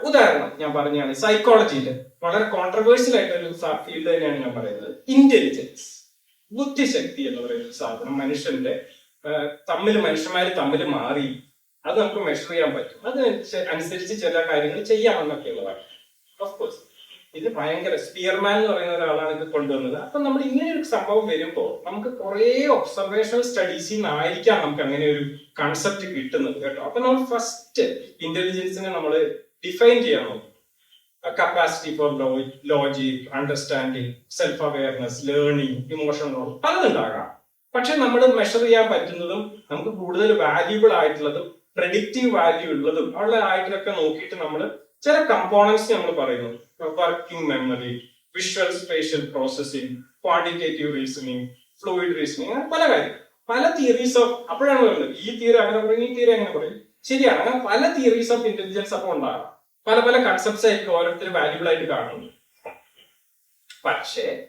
ഉദാഹരണം ഞാൻ പറഞ്ഞാണ് സൈക്കോളജിയിൽ വളരെ കോൺട്രവേഴ്സ്യൽ ആയിട്ടൊരു ഫീൽഡ് തന്നെയാണ് ഞാൻ പറയുന്നത്. ഇന്റലിജൻസ് ബുദ്ധിശക്തി എന്ന് പറയുന്ന സാധനം മനുഷ്യന്റെ തമ്മിൽ മനുഷ്യന്മാർ തമ്മിൽ മാറി. അത് നമുക്ക് മെഷർ ചെയ്യാൻ പറ്റും. അത് അനുസരിച്ച് ചില കാര്യങ്ങൾ ചെയ്യാമെന്നൊക്കെ ഉള്ളതാണ് ഓഫ് കോഴ്സ് ഇത് ഭയങ്കര സ്പിയർമാൻ എന്ന് പറയുന്ന ഒരാളാണ് ഇത് കൊണ്ടുവന്നത്. അപ്പൊ നമ്മൾ ഇങ്ങനെ ഒരു സംഭവം വരുമ്പോൾ നമുക്ക് കുറെ ഒബ്സർവേഷണൽ സ്റ്റഡീസിൽ നിന്നായിരിക്കാം നമുക്ക് അങ്ങനെ ഒരു കൺസെപ്റ്റ് കിട്ടുന്നത് കേട്ടോ. അപ്പൊ നമ്മൾ ഫസ്റ്റ് ഇന്റലിജൻസിനെ നമ്മൾ ഡിഫൈൻ നോക്കും capacity for logic understanding self awareness learning emotional പലതുണ്ടാകാം. പക്ഷെ നമ്മൾ മെഷർ ചെയ്യാൻ പറ്റുന്നതും നമുക്ക് കൂടുതൽ വാല്യൂബിൾ ആയിട്ടുള്ളതും പ്രഡിക്റ്റീവ് വാല്യൂ ഉള്ളതും ഉള്ള ആയിട്ടുള്ളൊക്കെ നോക്കിയിട്ട് നമ്മൾ ചില കമ്പോണൻസ് നമ്മൾ പറയുന്നു. Working memory visual spatial processing quantitative reasoning fluid reasoning അങ്ങനെ പല കാര്യം. പല തിയറീസ് ഓഫ് അപ്പോഴാണ് പറയുന്നത്. ഈ തിയറി അങ്ങനെ പറയും ഈ തിയറി അങ്ങനെ പറയും. ശരിയാണ്. അങ്ങനെ പല തിയറീസ് ഓഫ് ഇന്റലിജൻസ് അപ്പോൾ ഉണ്ടാകാം. പല പല കൺസെപ്റ്റ്സ് ആയിരിക്കും ഓരോരുത്തർ വാല്യൂബിൾ ആയിട്ട് കാണുന്നത്. പക്ഷേ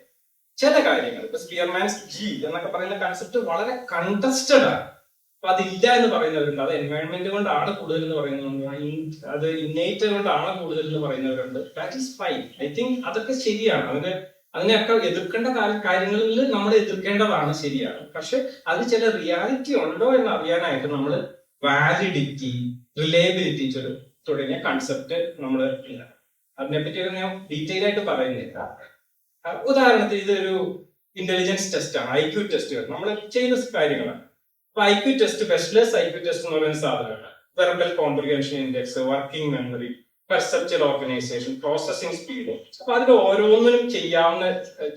ചില കാര്യങ്ങൾ ഇപ്പൊ സ്പിയർമാൻസ് ജി എന്നൊക്കെ പറയുന്ന കൺസെപ്റ്റ് വളരെ കണ്ടസ്റ്റഡ് ആണ്. അപ്പൊ അതില്ല എന്ന് പറയുന്നവരുണ്ട്. അത് എൻവയോൺമെന്റ് കൊണ്ടാണ് കൂടുതൽ എന്ന് പറയുന്നവരുണ്ട്. അത് ഇന്നേറ്റ് കൊണ്ടാണ് കൂടുതൽ എന്ന് പറയുന്നവരുണ്ട്. That is fine I think അതൊക്കെ ശരിയാണ്. അതിന് അതിനെയൊക്കെ എതിർക്കേണ്ട കാര്യങ്ങളിൽ നമ്മൾ എതിർക്കേണ്ടതാണ് ശരിയാണ്. പക്ഷെ അത് ചില റിയാലിറ്റി ഉണ്ടോ എന്ന് അറിയാനായിട്ട് നമ്മൾ വാലിഡിറ്റി റിലയബിലിറ്റി തുടങ്ങിയ കൺസെപ്റ്റ് നമ്മൾ അതിനെപ്പറ്റിയൊക്കെ ഞാൻ ഡീറ്റെയിൽ ആയിട്ട് പറയുന്നില്ല. ഉദാഹരണത്തിന് ഇതൊരു ഇന്റലിജൻസ് ടെസ്റ്റ് ആണ് ഐ ക്യു ടെസ്റ്റുകൾ നമ്മൾ ചെയ്യുന്ന കാര്യങ്ങളാണ്. അപ്പൊ ഐ ക്യു ടെസ്റ്റ് ബെസ്റ്റ്ലെസ് ഐ ക്യു ടെസ്റ്റ് എന്ന് പറയുന്ന സാധനമാണ് verbal comprehension index working memory perceptual organisation processing speed അപ്പൊ അതിൽ ഓരോന്നിനും ചെയ്യാവുന്ന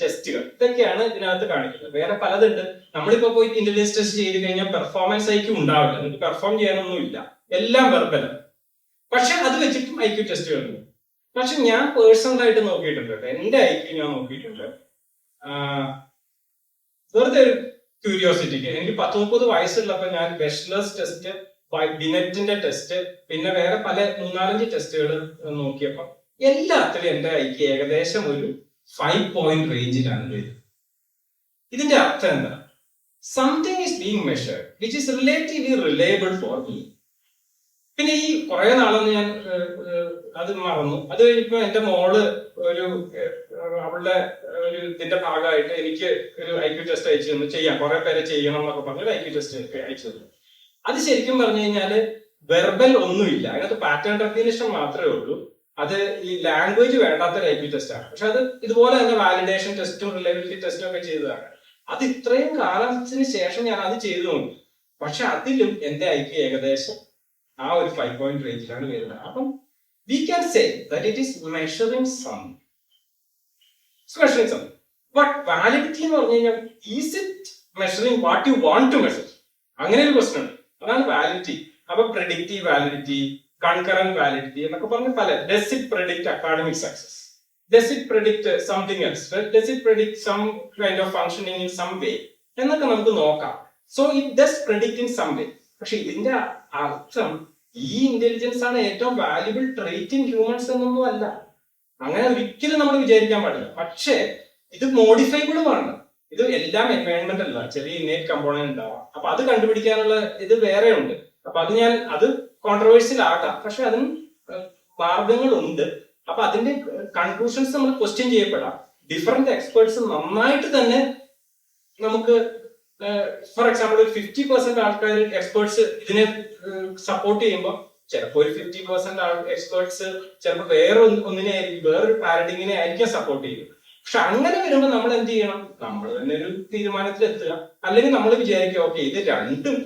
ടെസ്റ്റുകൾ ഇതൊക്കെയാണ് ഇതിനകത്ത് കാണിക്കുന്നത്. വേറെ പലതുണ്ട്. നമ്മളിപ്പോ പോയി ഇന്റലിജൻസ് ടെസ്റ്റ് ചെയ്ത് കഴിഞ്ഞാൽ പെർഫോമൻസ് ഐക്യു ഉണ്ടാവില്ല. നിങ്ങൾക്ക് പെർഫോം ചെയ്യാനൊന്നുമില്ല. എല്ലാം വെർബലം പക്ഷെ അത് വെച്ചിട്ടും ഐ ക്യു ടെസ്റ്റുകളുണ്ട് പക്ഷെ ഞാൻ പേഴ്സണൽ ആയിട്ട് നോക്കിയിട്ടുണ്ട് എന്റെ ഐക്യു ഞാൻ നോക്കിയിട്ടുണ്ട്. വെറുതെ ഒരു ക്യൂരിയോസിറ്റിക്ക് എനിക്ക് പത്ത് മുപ്പത് വയസ്സുള്ളപ്പോൾ ഞാൻ വെഷ്ലേഴ്സ് ടെസ്റ്റ് ബിനെറ്റിന്റെ ടെസ്റ്റ് പിന്നെ വേറെ പല മൂന്നാലഞ്ച് ടെസ്റ്റുകൾ നോക്കിയപ്പോൾ എല്ലാത്തിലും എന്റെ ഐക്ക് ഏകദേശം ഒരു ഫൈവ് പോയിന്റ് റേഞ്ചിലാണ് വരുന്നത് ഇതിന്റെ അർത്ഥം എന്താ? Something is being measured which is relatively reliable for me പിന്നെ ഈ കുറെ നാളൊന്ന് ഞാൻ അത് മറന്നു. അത് കഴിഞ്ഞപ്പോ എന്റെ മോൾ ഒരു അവളുടെ ഒരു ഇതിന്റെ ഭാഗമായിട്ട് എനിക്ക് ഒരു ഐ ക്യു ടെസ്റ്റ് അയച്ചു തന്നു. ചെയ്യാം കുറെ പേരെ ചെയ്യണം എന്നൊക്കെ പറഞ്ഞൊരു ഐ ക്യു ടെസ്റ്റ് അയച്ചു തന്നു. അത് ശരിക്കും പറഞ്ഞു കഴിഞ്ഞാൽ വെർബൽ ഒന്നുമില്ല. അതിനകത്ത് പാറ്റേൺ റെക്കഗ്നേഷൻ മാത്രമേ ഉള്ളൂ. അത് ഈ ലാംഗ്വേജ് വേണ്ടാത്തൊരു ഐ ക്യു ടെസ്റ്റ് ആണ്. പക്ഷെ അത് ഇതുപോലെ തന്നെ വാലിഡേഷൻ ടെസ്റ്റും റിലയബിലിറ്റി ടെസ്റ്റും ഒക്കെ ചെയ്തതാണ്. അത് ഇത്രയും കാലത്തിന് ശേഷം ഞാൻ അത് ചെയ്തു നോക്കി പക്ഷെ അതിലും എന്റെ ഐക്യ ഏകദേശം ആ ഒരു ഫൈവ് പോയിന്റ് റേഞ്ചിലാണ് വരുന്നത്. അപ്പം we can say that it is measuring some measuring some but validity എന്ന് പറഞ്ഞു കഴിഞ്ഞാൽ is it measuring what you want to measure അങ്ങനെ ഒരു ഉണ്ട്. അതാണ് വാലിഡിറ്റി അപ്പൊ പ്രെഡിക്റ്റീവ് വാലിഡിറ്റി കൺകറന്റ് വാലിഡിറ്റി എന്നൊക്കെ പറഞ്ഞ പല does it predict academic success does it predict something else does it predict some kind of functioning in some way എന്നൊക്കെ നമുക്ക് നോക്കാം. So it does predict in some way പക്ഷെ ഇതിന്റെ അർത്ഥം ഈ ഇന്റലിജൻസ് ആണ് ഏറ്റവും വാല്യുബിൾ ട്രേറ്റ് ഇൻ ഹ്യൂമൻസ് എന്നൊന്നും അല്ല. അങ്ങനെ ഒരിക്കലും നമ്മൾ വിചാരിക്കാൻ പാടില്ല. പക്ഷേ ഇത് മോഡിഫൈബിളുമാണ് ഇത് എല്ലാം എൻവയോൺമെന്റ് അല്ല ചെറിയ ഇന്നേറ്റ് കമ്പോണന്റ് ഉണ്ടാവാം. അപ്പൊ അത് കണ്ടുപിടിക്കാനുള്ള ഇത് വേറെ ഉണ്ട് അപ്പൊ അത് ഞാൻ അത് കോൺട്രവേഴ്സ്യൽ ആകാം പക്ഷെ അതിന് മാർഗങ്ങളുണ്ട്. അപ്പൊ അതിന്റെ കൺക്ലൂഷൻസ് നമ്മൾ ക്വസ്റ്റ്യൻ ചെയ്യപ്പെടാം. ഡിഫറെന്റ് എക്സ്പേർട്സ് നന്നായിട്ട് തന്നെ നമുക്ക് ഫോർ എക്സാമ്പിൾ ഒരു ഫിഫ്റ്റി പെർസെന്റ് ആൾക്കാർ എക്സ്പേർട്സ് ഇതിനെ സപ്പോർട്ട് ചെയ്യുമ്പോൾ ചിലപ്പോൾ ഒരു ഫിഫ്റ്റി പെർസെന്റ് എക്സ്പെർട്സ് ചിലപ്പോൾ വേറെ ഒന്നിനെ ആയിരിക്കും വേറൊരു പാരഡിങ്ങിനെ ആയിരിക്കും സപ്പോർട്ട് ചെയ്യുക. പക്ഷെ അങ്ങനെ വരുമ്പോൾ നമ്മൾ എന്ത് ചെയ്യണം? നമ്മൾ തന്നെ ഒരു തീരുമാനത്തിൽ എത്തുക അല്ലെങ്കിൽ നമ്മൾ വിചാരിക്കുക ഓക്കെ ഇത് രണ്ടും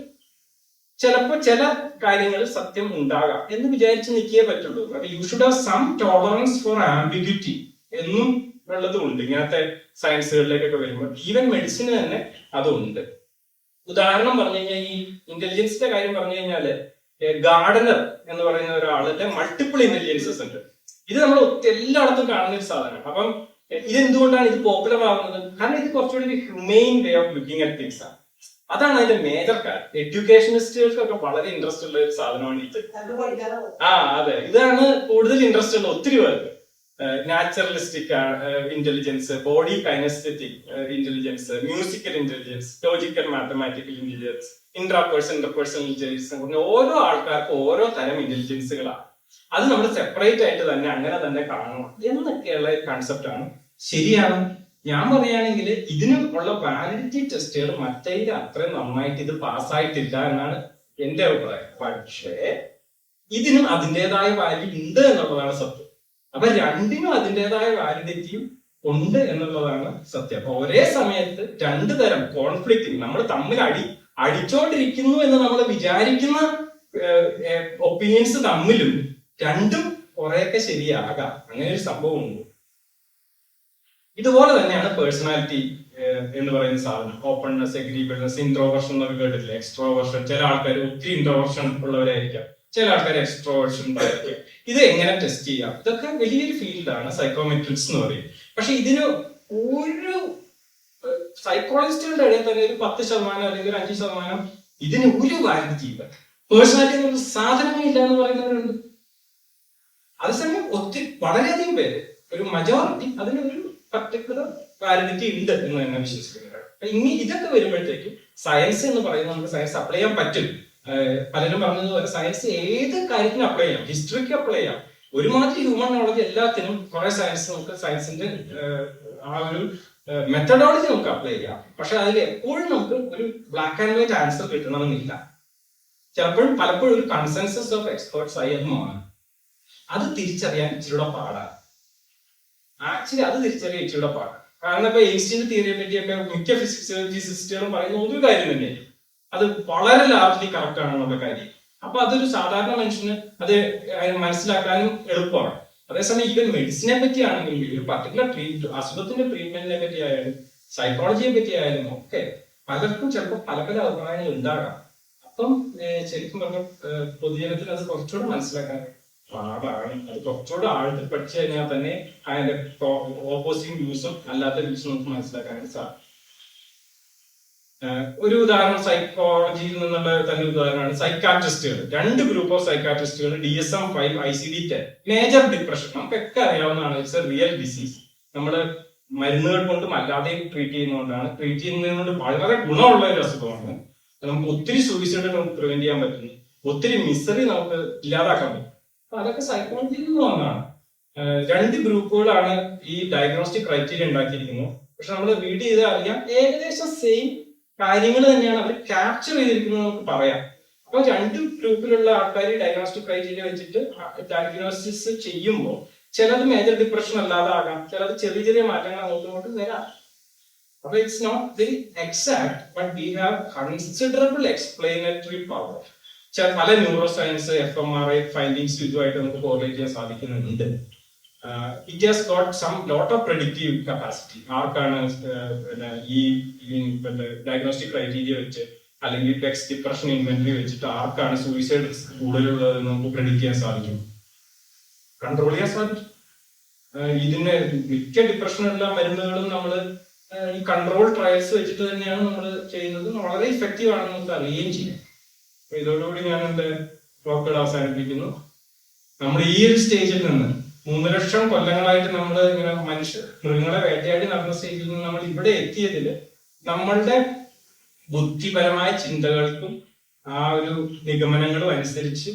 ചിലപ്പോൾ ചില കാര്യങ്ങൾ സത്യം ഉണ്ടാകാം എന്ന് വിചാരിച്ച് നിൽക്കേ പറ്റുള്ളൂ. അപ്പൊ you should have some tolerance for ambiguity എന്നും ഉള്ളതും ഉണ്ട്. ഇങ്ങനത്തെ സയൻസുകളിലേക്കൊക്കെ വരുമ്പോൾ ഈവൻ മെഡിസിന് തന്നെ അതുണ്ട്. ഉദാഹരണം പറഞ്ഞു കഴിഞ്ഞാൽ ഈ ഇന്റലിജൻസിന്റെ കാര്യം പറഞ്ഞു കഴിഞ്ഞാൽ ഗാർഡനർ എന്ന് പറയുന്ന ഒരാളുടെ മൾട്ടിപ്പിൾ ഇന്റലിജൻസസ് ഉണ്ട്. ഇത് നമ്മൾ എല്ലായിടത്തും കാണുന്ന ഒരു സാധനമാണ്. അപ്പം ഇതെന്തുകൊണ്ടാണ് ഇത് പോപ്പുലർ ആവുന്നത്? കാരണം ഇത് കുറച്ചുകൂടി ഒരു humane way of looking at things ആണ്. അതാണ് അതിന്റെ മേജർ കാര്യം. എഡ്യൂക്കേഷനിസ്റ്റുകൾക്കൊക്കെ വളരെ ഇൻട്രസ്റ്റ് ഉള്ള ഒരു സാധനമാണ് ഇത്. ആ അതെ. ഇതാണ് കൂടുതൽ ഇൻട്രസ്റ്റ് ഉള്ള ഒത്തിരി പേർക്ക് naturalistic intelligence body kinesthetic intelligence musical intelligence logical mathematical intelligence interperson interpersonal intelligence ഓരോ ആൾക്കാർക്കും ഓരോ തരം ഇന്റലിജൻസുകളാണ് അത് നമ്മൾ സെപ്പറേറ്റ് ആയിട്ട് തന്നെ അങ്ങനെ തന്നെ കാണണം. എന്നൊക്കെയുള്ള ആണ്. ശരിയാണ്. ഞാൻ പറയുകയാണെങ്കിൽ ഇതിനും ഉള്ള വാലിഡിറ്റി ടെസ്റ്റുകൾ മറ്റേതിൽ അത്രയും നന്നായിട്ട് ഇത് പാസ്സായിട്ടില്ല എന്നാണ് എന്റെ അഭിപ്രായം. പക്ഷേ ഇതിനും അതിന്റെതായ വാല്യൂ ഉണ്ട് എന്നുള്ളതാണ് സത്യം. അപ്പൊ രണ്ടിനും അതിന്റെതായ വാലിഡിറ്റിയും ഉണ്ട് എന്നുള്ളതാണ് സത്യം. അപ്പൊ ഒരേ സമയത്ത് രണ്ടു തരം കോൺഫ്ലിക്റ്റ് നമ്മൾ തമ്മിൽ അടി അടിച്ചോണ്ടിരിക്കുന്നു എന്ന് നമ്മൾ വിചാരിക്കുന്ന ഒപ്പീനിയൻസ് തമ്മിലും രണ്ടും കുറെയൊക്കെ ശരിയാകാം. അങ്ങനെ ഒരു സംഭവം ഉണ്ട്. ഇതുപോലെ തന്നെയാണ് പേഴ്സണാലിറ്റി എന്ന് പറയുന്ന സാധനം. ഓപ്പൺനെസ് എഗ്രീബിൾനെസ് ഇൻട്രോവേർഷൻ എന്നൊക്കെ കേട്ടിട്ടില്ല? എക്സ്ട്രോവേർഷൻ ചില ആൾക്കാർ ഒത്തിരി ഇൻട്രോവർഷൻ ഉള്ളവരായിരിക്കാം. ചില ആൾക്കാർ എക്സ്ട്രോവേർഷൻ ഉണ്ടായിരിക്കും ഇത് എങ്ങനെ ടെസ്റ്റ് ചെയ്യാം? ഇതൊക്കെ വലിയൊരു ഫീൽഡാണ് സൈക്കോമെട്രിക്സ് എന്ന് പറയും. പക്ഷെ ഇതിന് ഒരു സൈക്കോളജിസ്റ്റുകളുടെ ഇടയിൽ തന്നെ ഒരു പത്ത് ശതമാനം അല്ലെങ്കിൽ ഒരു അഞ്ച് ശതമാനം ഇതിന് ഒരു വാലിഡിറ്റി ഇല്ല പേഴ്സണാലിറ്റി സാധനമേ ഇല്ല എന്ന് പറയുന്നവരുണ്ട്. അതേസമയം ഒത്തിരി വളരെയധികം പേര് ഒരു മജോറിറ്റി അതിന് ഒരു പർട്ടിക്കുലർ വാലിഡിറ്റി ഉണ്ട് എന്ന് തന്നെ വിശ്വസിക്കുന്നുണ്ട്. ഇനി ഇതൊക്കെ വരുമ്പോഴത്തേക്കും സയൻസ് എന്ന് പറയുന്നത് നമുക്ക് സയൻസ് അപ്ലൈ ചെയ്യാൻ പറ്റും. പലരും പറഞ്ഞതുപോലെ സയൻസ് ഏത് കാര്യത്തിനും അപ്ലൈ ചെയ്യാം. ഹിസ്റ്ററിക്ക് അപ്ലൈ ചെയ്യാം. ഒരുമാതിരി ഹ്യൂമൻ നോളജ് എല്ലാത്തിനും കുറെ സയൻസ് നമുക്ക് സയൻസിന്റെ ആ ഒരു മെത്തഡോളജി നമുക്ക് അപ്ലൈ ചെയ്യാം. പക്ഷെ അതിൽ എപ്പോഴും നമുക്ക് ഒരു ബ്ലാക്ക് ആൻഡ് വൈറ്റ് ആൻസർ കിട്ടണമെന്നില്ല. ചിലപ്പോഴും പലപ്പോഴും ഒരു കൺസെൻസസ് ഓഫ് എക്സ്പേർട്സ് ആയി മാറും. അത് തിരിച്ചറിയാൻ ഇച്ചിരിയുടെ പാടാണ് ആക്ച്വലി അത് തിരിച്ചറിയാൻ ഇച്ചിരിയുടെ പാടാണ് കാരണം ഇപ്പൊ എയ്ൻസ്റ്റീൻ തിയറിയെ പറ്റിയൊക്കെ മിക്ക ഫിസിക്സ് ഫിസിസ്റ്റുകളും പറയുന്ന ഒരു കാര്യം തന്നെ. അത് വളരെ ലാർജ്ലി കറക്റ്റ് ആണെന്നുള്ള കാര്യം. അപ്പൊ അതൊരു സാധാരണ മനുഷ്യന് അത് മനസ്സിലാക്കാനും എളുപ്പമാണ്. അതേസമയം ഈവൻ മെഡിസിനെ പറ്റിയാണെങ്കിലും ഒരു പർട്ടിക്കുലർ ട്രീറ്റ് അസുഖത്തിന്റെ ട്രീറ്റ്മെന്റിനെ പറ്റി ആയാലും സൈക്കോളജിയെ പറ്റി ആയാലും ഒക്കെ പലർക്കും ചിലപ്പോൾ പല പല അഭിപ്രായങ്ങൾ ഉണ്ടാകാം. അപ്പം ശരിക്കും പറഞ്ഞ പൊതുജനത്തിന് അത് കുറച്ചുകൂടെ മനസ്സിലാക്കാൻ പാടാണ്. അത് കുറച്ചുകൂടെ ആഴത്തിൽ പഠിച്ചു കഴിഞ്ഞാൽ തന്നെ അതിന്റെ ഓപ്പോസിറ്റ് വ്യൂസും അല്ലാത്ത വ്യൂസും നമുക്ക് മനസ്സിലാക്കാനായിട്ട് സാധിക്കും ഒരു ഉദാഹരണം സൈക്കോളജിയിൽ നിന്നുള്ള തന്നെ ഉദാഹരണമാണ് സൈക്കാട്രിസ്റ്റുകൾ രണ്ട് group of സൈക്കാട്രിസ്റ്റുകൾ D S M five I C D ten major depression നമുക്കൊക്കെ അറിയാവുന്നതാണ് ഇറ്റ്സ് എ റിയൽ ഡിസീസ് നമ്മൾ മരുന്നുകൾ കൊണ്ടും അല്ലാതെയും ട്രീറ്റ് ചെയ്യുന്നതുകൊണ്ടാണ്. ട്രീറ്റ് ചെയ്യുന്നതുകൊണ്ട് വളരെ ഗുണമുള്ള ഒരു അസുഖമാണ്. നമുക്ക് ഒത്തിരി സൂയിസൈഡ് നമുക്ക് പ്രിവെന്റ് ചെയ്യാൻ പറ്റുന്നു. ഒത്തിരി മിസറി നമുക്ക് ഇല്ലാതാക്കാൻ പറ്റും അതൊക്കെ സൈക്കോളജിയിൽ നിന്ന് വന്നതാണ് രണ്ട് ഗ്രൂപ്പുകളാണ് ഈ ഡയഗ്നോസ്റ്റിക് ക്രൈറ്റീരിയ ഉണ്ടാക്കിയിരിക്കുന്നത്. പക്ഷെ നമ്മൾ റീഡ് ചെയ്ത് അറിയാം ഏകദേശം സെയിം കാര്യങ്ങൾ തന്നെയാണ് അവർ ക്യാപ്ചർ ചെയ്തിരിക്കുന്നത് നമുക്ക് പറയാം. അപ്പൊ രണ്ട് ഗ്രൂപ്പിലുള്ള ആൾക്കാർ ഡയഗ്നോസ്റ്റിക് ക്രൈറ്റീരിയ വെച്ചിട്ട് ഡയഗ്നോസിസ് ചെയ്യുമ്പോൾ ചിലത് മേജർ ഡിപ്രഷൻ അല്ലാതെ ആകാം ചിലത് ചെറിയ ചെറിയ മാറ്റങ്ങൾ അങ്ങോട്ടും ഇങ്ങോട്ടും വരാം. അപ്പൊ it's not very exact but we have considerable explanatory power പല neuroscience F M R I findings ഇതുമായിട്ട് നമുക്ക് കോറിലേറ്റ് ചെയ്യാൻ സാധിക്കുന്നുണ്ട്. It has got some lot of predictive capacity ആർക്കാണ് പിന്നെ ഈ ഡയഗ്നോസ്റ്റിക് ക്രൈറ്റീരിയ വെച്ച് അല്ലെങ്കിൽ ടെക്സ് ഡിപ്രഷൻ ഇൻവെന്ററി വെച്ചിട്ട് ആർക്കാണ് സൂയിസൈഡ് റിസ്ക് കൂടുതലുള്ളത് നമുക്ക് പ്രെഡിക്റ്റ് ചെയ്യാൻ സാധിക്കും? കൺട്രോൾ ചെയ്യാൻ സാധിക്കും. ഇതിന് മിക്ക ഡിപ്രഷനുള്ള മരുന്നുകളും നമ്മൾ ഈ കൺട്രോൾ ട്രയൽസ് വെച്ചിട്ട് തന്നെയാണ് നമ്മൾ ചെയ്യുന്നത്. വളരെ ഇഫക്റ്റീവ് ആണെന്ന് നമുക്ക് അറിയുകയും ചെയ്യും. ഇതോടുകൂടി ഞാൻ എന്റെ വാക്കുകൾ അവസാനിപ്പിക്കുന്നു. നമ്മൾ ഈ ഒരു സ്റ്റേജിൽ നിന്ന് മൂന്ന് ലക്ഷം കൊല്ലങ്ങളായിട്ട് നമ്മൾ ഇങ്ങനെ മനുഷ്യ മൃഗങ്ങളെ വേട്ടയാടി നടന്ന സ്റ്റേജിൽ നിന്ന് നമ്മൾ ഇവിടെ എത്തിയതിൽ നമ്മളുടെ ബുദ്ധിപരമായ ചിന്തകൾക്കും ആ ഒരു നിഗമനങ്ങളും അനുസരിച്ച്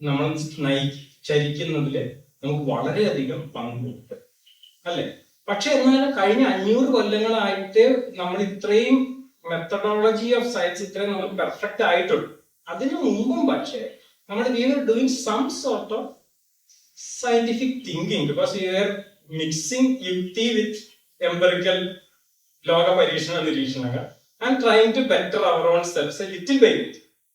നമ്മൾ നയിച്ചരിക്കുന്നതിൽ നമുക്ക് വളരെയധികം പങ്കുണ്ട്. അല്ലെ? പക്ഷെ എന്നാൽ കഴിഞ്ഞ അഞ്ഞൂറ് കൊല്ലങ്ങളായിട്ട് നമ്മൾ ഇത്രയും മെത്തഡോളജി ഓഫ് സയൻസ് ഇത്രയും നമ്മൾ പെർഫെക്റ്റ് ആയിട്ടുള്ളൂ അതിനു മുമ്പും പക്ഷേ നമ്മൾ doing some sort of scientific thinking because you are mixing യുക്തി വിത്ത് എംപറിക്കൽ ലോക പരീക്ഷണ നിരീക്ഷണങ്ങൾ and trying to better our own selves little by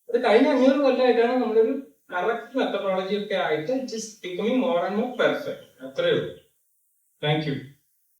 അത് കഴിഞ്ഞ അഞ്ഞൂറ് കൊല്ലമായിട്ടാണ് നമ്മളൊരു കറക്റ്റ് മെത്തഡോളജി ഒക്കെ ആയിട്ട് it is becoming more and more perfect അത്രയേ ഉള്ളൂ. Thank you